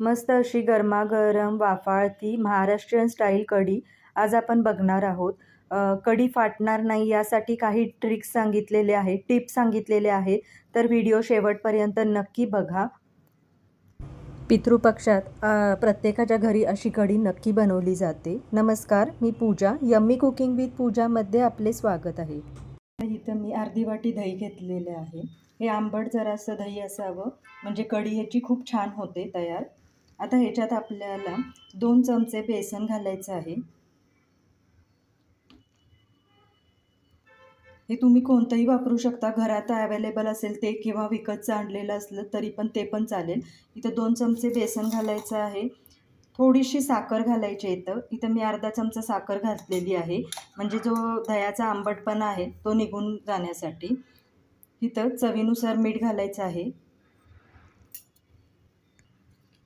मस्त अशी गरमागरम वाफाळती महाराष्ट्रीयन स्टाईल कढी आज आपण बघणार आहोत. कढी फाटणार नाही यासाठी काही ट्रिक्स सांगितलेले आहेत टिप्स सांगितलेले आहेत. तर व्हिडिओ शेवटपर्यंत नक्की बघा. पितृपक्षात प्रत्येकाच्या घरी अशी कढी नक्की बनवली जाते. नमस्कार मी पूजा. यम्मी कुकिंग विथ पूजामध्ये आपले स्वागत आहे. इथं मी अर्धी वाटी दही घेतलेले आहे. हे आंबट जरासं दही असावं. म्हणजे कढी ह्याची खूप छान होते तयार. आता ह्याच्यात आपल्याला दोन चमचे बेसन घालायचं आहे. हे तुम्ही कोणतंही वापरू शकता. घरात अवेलेबल असेल ते किंवा विकतचं आणलेलं असलं तरी पण ते पण चालेल. इथं दोन चमचे बेसन घालायचं आहे. थोडीशी साखर घालायची इथं. इथं मी अर्धा चमचा साखर घातलेली आहे. म्हणजे जो दह्याचा आंबटपणा आहे तो निघून जाण्यासाठी इथं चवीनुसार मीठ घालायचं आहे.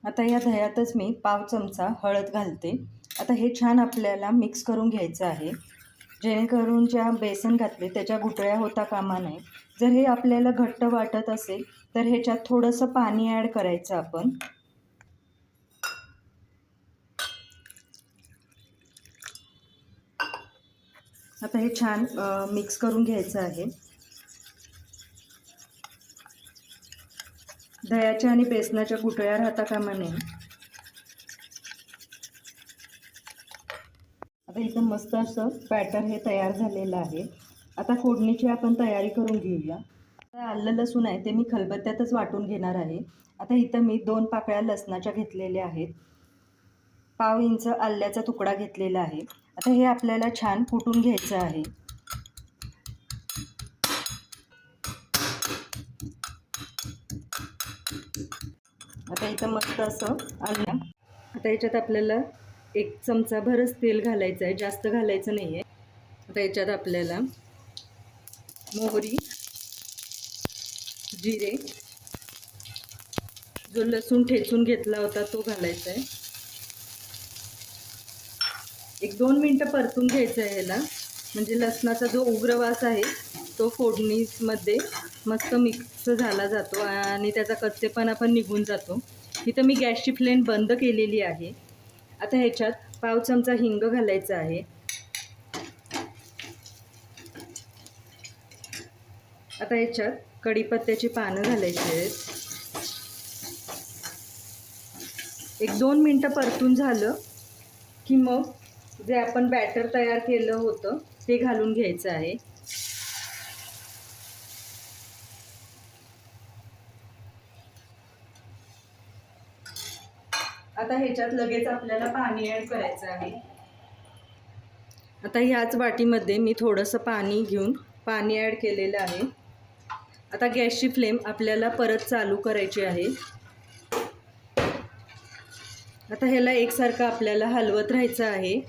आता या दह्यातच मी पाव चमचा हळद घालते. आता हे छान आपल्याला मिक्स करून घ्यायचं आहे. जेणेकरून ज्या बेसन घातले त्याच्या घुटळ्या होता कामा नये. जर हे आपल्याला घट्ट वाटत असेल तर ह्याच्यात थोडंसं पाणी ॲड करायचं आपण. आता हे छान मिक्स करून घ्यायचं आहे. दह्याच्या आणि बेसनाच्या गुटळ्या राहता कामा नये. आता इथं मस्त असं बॅटर हे तयार झालेलं आहे. आता फोडणीची आपण तयारी करून घेऊया. आता आलं लसूण आहे ते मी खलबत्त्यातच वाटून घेणार आहे. आता इथं मी दोन पाकळ्या लसणाच्या घेतलेल्या आहेत. पाव इंच आल्याचा तुकडा घेतलेला आहे. आता हे आपल्याला छान कुटून घ्यायचं आहे. आता इथं मस्त असं आलं. आता याच्यात आपल्याला एक चमचा भरच तेल घालायचं आहे जास्त घालायचं नाही आहे आता याच्यात आपल्याला मोहरी जिरे जो लसूण ठेचून घेतला होता तो घालायचा आहे. एक दोन मिनटं परतून घ्यायचं आहे ह्याला. म्हणजे लसणाचा जो उग्र वास आहे तो फोडणीमध्ये मस्त मिक्स झाला जातो आणि त्याचा कच्चेपणा पण निघून जातो. इथं मी गॅसची फ्लेम बंद केलेली आहे. आता ह्याच्यात पाव चमचा हिंग घालायचा आहे. आता ह्याच्यात कढीपत्त्याची पानं घालायची आहेत. एक दोन मिनटं परतून झालं की मग जे आपण बॅटर तयार केलं होतं ते घालून घ्यायचं आहे. आता ह्याच्यात लगेच आपल्याला पाणी ॲड करायचं आहे. आता ह्याच वाटीमध्ये मी थोडंसं पाणी घेऊन पाणी ॲड केलेलं आहे. आता गॅसची फ्लेम आपल्याला परत चालू करायची आहे. आता ह्याला एकसारखं आपल्याला हलवत राहायचं आहे.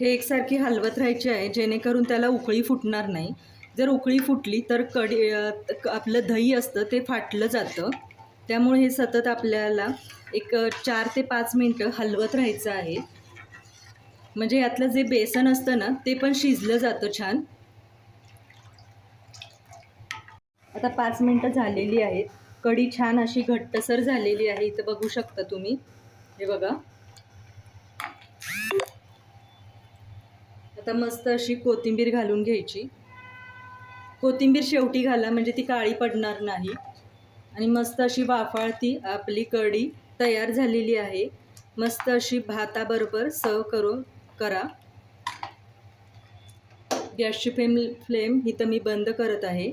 हे एकसारखी हलवत राहायची आहे जेणेकरून त्याला उकळी फुटणार नाही. जर उकळी फुटली तर कडी आपलं दही असतं ते फाटलं जातं. त्यामुळे हे सतत आपल्याला एक चार ते पाच मिनटं हलवत राहायचं आहे. म्हणजे यातलं जे बेसन असतं ना ते पण शिजलं जातं छान. आता पाच मिनटं झालेली आहेत. कढी छान अशी घट्टसर झालेली आहे. इथं बघू शकता तुम्ही. हे बघा. आता मस्त अशी कोथिंबीर घालून घ्यायची. कोथिंबीर शेवटी घाला म्हणजे ती काळी पडणार नाही. आणि मस्त अशी वाफाळती आपली कढी तयार झालेली आहे. मस्त अशी भाताबरोबर सर्व करून करा. गॅसची फ्लेम फ्लेम इथं मी बंद करत आहे.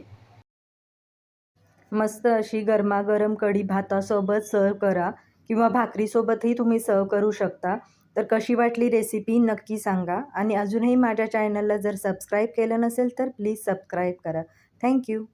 मस्त अशी गरमागरम कढी भातासोबत सर्व करा किंवा भाकरीसोबतही तुम्ही सर्व करू शकता. तर कशी वाटली रेसिपी नक्की सांगा. आणि अजूनही माझ्या चॅनलला जर सबस्क्राईब केलं नसेल तर प्लीज सबस्क्राईब करा. थँक्यू.